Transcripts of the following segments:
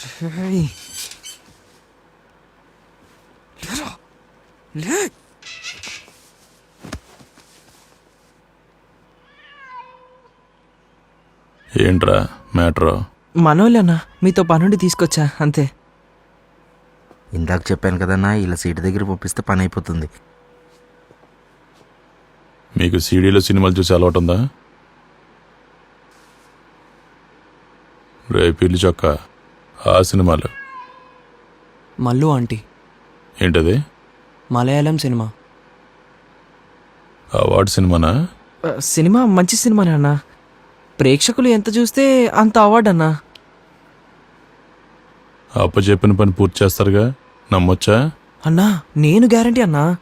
రేయ్. లేరా. లే ఏంట్రా మ్యాటర్? మనోళ్ళన్నా మీతో పనుండి తీసుకొచ్చా అంతే. ఇందాక చెప్పాను కదన్నా ఇలా సీటు దగ్గర పంపిస్తే పని అయిపోతుంది మీకు సీడీలో సినిమాలు చూసి అలవాటు ఉందా రే పిల్లి చొక్క. ఆ సినిమాలు. మల్లు ఆంటీ. ఏంటది? మలయాళం సినిమా. అవార్డు సినిమానా? సినిమా మంచి సినిమానే అన్నా. ప్రేక్షకులు ఎంత చూస్తే అంత అవార్డు అన్నా. అప్ప చెప్పిన పని పూర్తి చేస్తారుగా? నమ్మొచ్చా? అన్నా నేను గ్యారంటీ అన్నా.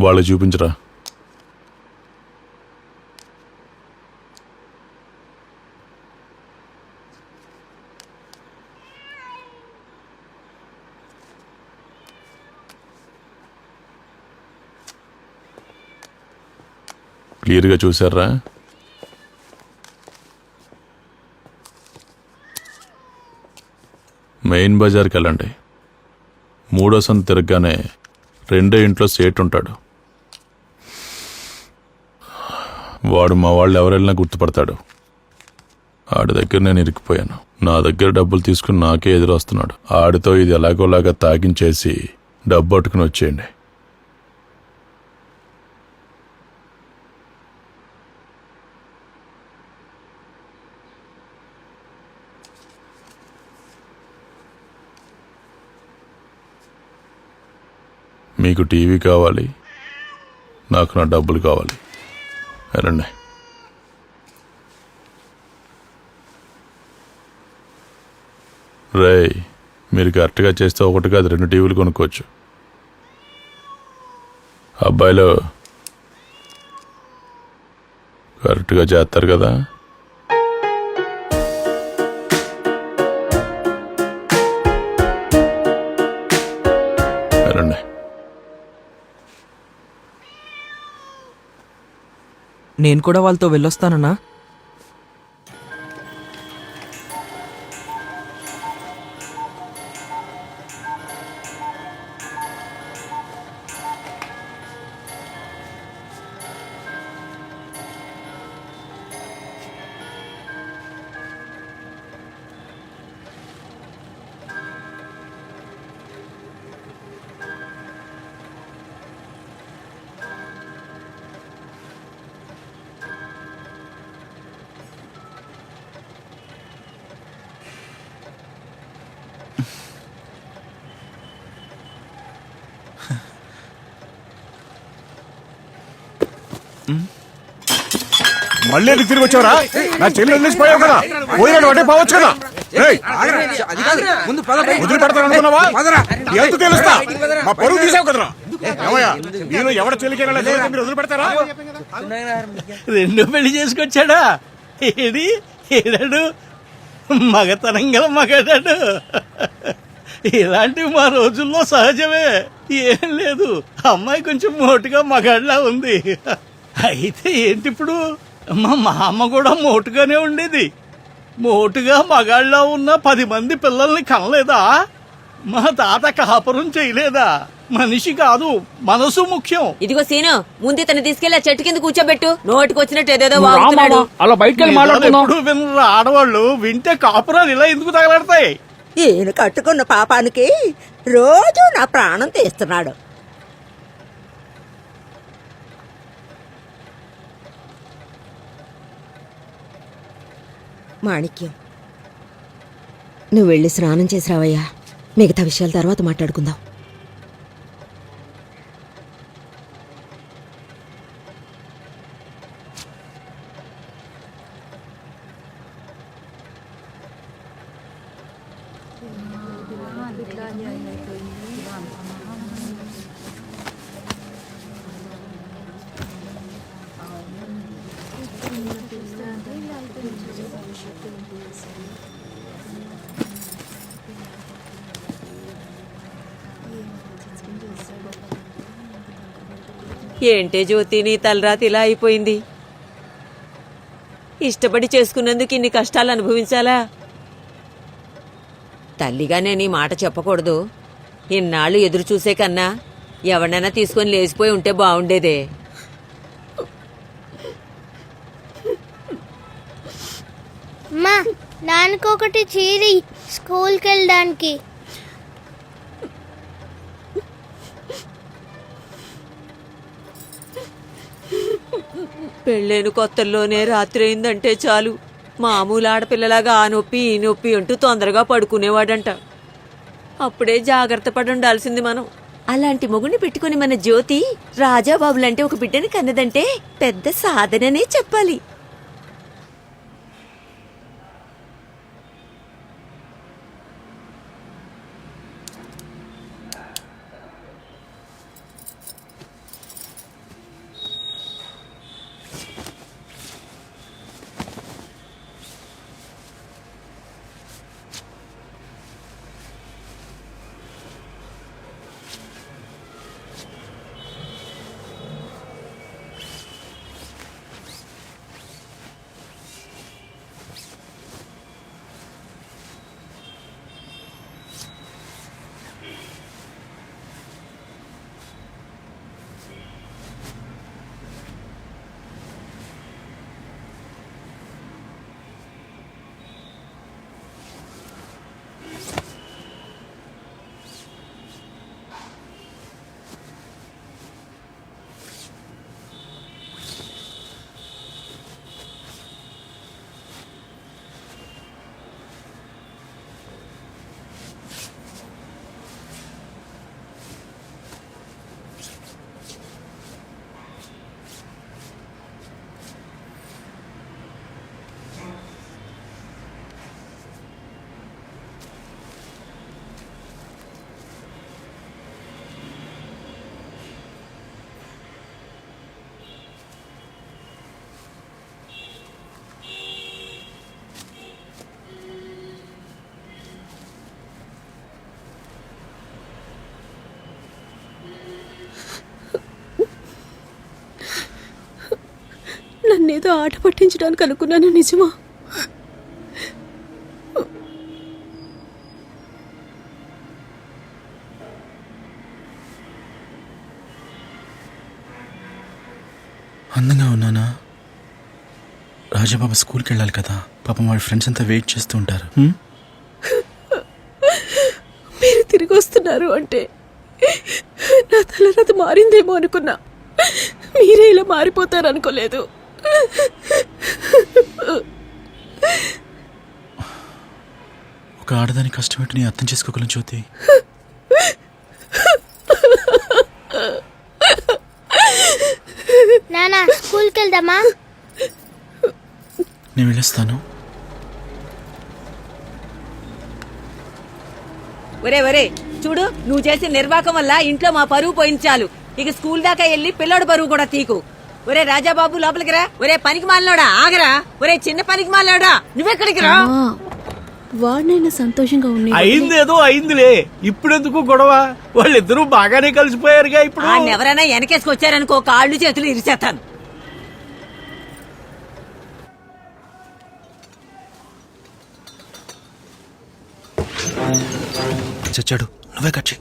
వాళ్ళకి చూపించరా? క్లియర్గా చూసారా మెయిన్ బజార్కి వెళ్ళండి మూడో సంత తిరగగానే రెండో ఇంట్లో సేట్ ఉంటాడు. వాడు మా వాళ్ళు ఎవరెళ్ళినా గుర్తుపడతాడు. ఆడి దగ్గర నేను ఇరికిపోయాను. నా దగ్గర డబ్బులు తీసుకుని నాకే ఎదురొస్తున్నాడు. ఆడితో ఇది ఎలాగోలాగా తాగించేసి డబ్బు పట్టుకుని వచ్చేయండి. మీకు టీవీ కావాలి నాకు నా డబ్బులు కావాలి. రండి రేయ్ మీరు కరెక్ట్గా చేస్తే ఒకటి కాదు రెండు టీవీలు కొనుక్కోవచ్చు. అబ్బాయిలు కరెక్ట్గా చేస్తారు కదా? నేను కూడా వాళ్ళతో వెళ్ళొస్తానన్నా. మళ్ళీ ఎందుకు తిరిగి వచ్చావరా? నా చెల్లి వదిలేసిపోయావు కదా. పోయినాడు అంటే పోవచ్చు కదా. ఏయ్, వదిలి పెడతాను అనుకున్నావా ఎంత తెలుస్తా? మా పరువు తీసావు కదరా. ఏమయ్యా నేను ఎవడ చెల్లికి మీరు వదిలి పెడతారా రెండు పెళ్ళి చేసుకొచ్చాడా? ఏడి ఏడాడు మగతనం గల మగాడాడు. ఇలాంటివి మా రోజుల్లో సహజమే. ఏం లేదు. అమ్మాయి కొంచెం మోటుగా మగాడిలా ఉంది. అయితే ఏంటి ఇప్పుడు మా మామ కూడా మోటుగానే ఉండేది. మోటుగా మగాళ్ళ ఉన్న పది మంది పిల్లల్ని కనలేదా? మా తాత కాపురం చేయలేదా? మనిషి కాదు మనసు ముఖ్యం. ఇదిగో సీను ముందు ఇతను తీసుకెళ్ళి ఆ చెట్టు కింద కూర్చోబెట్టు. నోటికి వచ్చినట్టు ఏదేదో వాగుతున్నాడు. అలా బయటకెళ్ళి మాట్లాడుతున్నావు? వినరు ఆడవాళ్ళు వింటే కాపురాలు ఇలా ఎందుకు తగలడతాయి? ఈయన కట్టుకున్న పాపానికి రోజు నా ప్రాణం తీస్తున్నాడు. మాణిక్యం. నువ్వు వెళ్ళి స్నానం చేసి రావయ్యా మిగతా విషయాల తర్వాత మాట్లాడుకుందాం. ఏంటే జ్యోతి నీ తలరాతి ఇలా అయిపోయింది? ఇష్టపడి చేసుకున్నందుకు ఇన్ని కష్టాలు అనుభవించాలా? తల్లిగా నేను ఈ మాట చెప్పకూడదు. ఇన్నాళ్ళు ఎదురు చూసే కన్నా ఎవరినైనా తీసుకొని లేచిపోయి ఉంటే బాగుండేదే. అమ్మా దానికొకటి చీరి స్కూల్కి వెళ్ళడానికి పెళ్ళైన కొత్తల్లోనే రాత్రి అయిందంటే చాలు. మామూలు ఆడపిల్లలాగా ఆ నొప్పి ఈ నొప్పి అంటూ తొందరగా పడుకునేవాడంట. అప్పుడే జాగ్రత్త పడి ఉండాల్సింది మనం. అలాంటి మొగుడిని పెట్టుకుని మన జ్యోతి రాజాబాబులంటే ఒక బిడ్డని కన్నదంటే పెద్ద సాధననే చెప్పాలి. నన్నేదో ఆట పట్టించడానికి అనుకున్నాను నిజమా? అందంగా ఉన్నానా? రాజాబాబు స్కూల్కి వెళ్ళాలి కదా. పాపం వాళ్ళ ఫ్రెండ్స్ అంతా వెయిట్ చేస్తూ ఉంటారు? మీరు తిరిగి వస్తున్నారు అంటే నా తలరాత మారిందేమో అనుకున్నా. మీరే ఇలా మారిపోతారు అనుకోలేదు ఒక ఆడదాని కష్టం ఏంటో నీ అర్థం చేసుకోగలను జ్యోతి. నానా స్కూల్కి వెళ్దామా నేను వెళ్ళొస్తాను. ఒరే ఒరే చూడు నువ్వు చేసిన నిర్వాకం వల్ల ఇంట్లో మా పరువు పోయింది చాలు. ఇక స్కూల్ దాకా వెళ్ళి పిల్లోడి పరువు కూడా తీకు. ఒరే రాజాబాబు లోపలికి రా. ఒరే పనికి మాలినోడా ఆగరా. ఒరే చిన్న పనికి మాలినోడా నువ్వెక్కడికి రా. వాడినైనా సంతోషంగా ఉన్నాయి అయిందేదో అయిందిలే. ఇప్పుడెందుకు గొడవ? వాళ్ళిద్దరూ బాగానే కలిసిపోయారుగా ఇప్పుడు. ఆయన ఎవరైనా వెనకేసుకొచ్చారనుకో కాళ్ళు చేతులు ఇరిచేస్తాను చచ్చాడు. నువ్వే కట్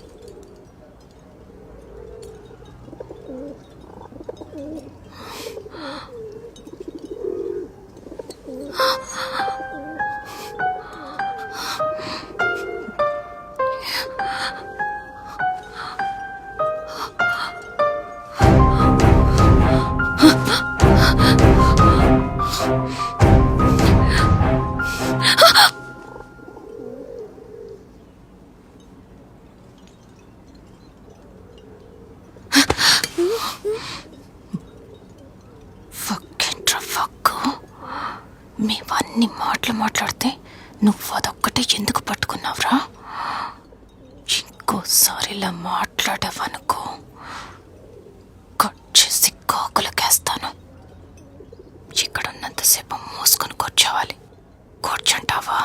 మేవన్నీ మాటలు మాట్లాడితే నువ్వు అదొక్కటే ఎందుకు పట్టుకున్నావురా? ఇంకోసారి ఇలా మాట్లాడావనుకో. కట్ చేసి కాకులకేస్తాను. ఇక్కడ ఉన్నంతసేపు మూసుకొని కూర్చోవాలి. కూర్చుంటావా?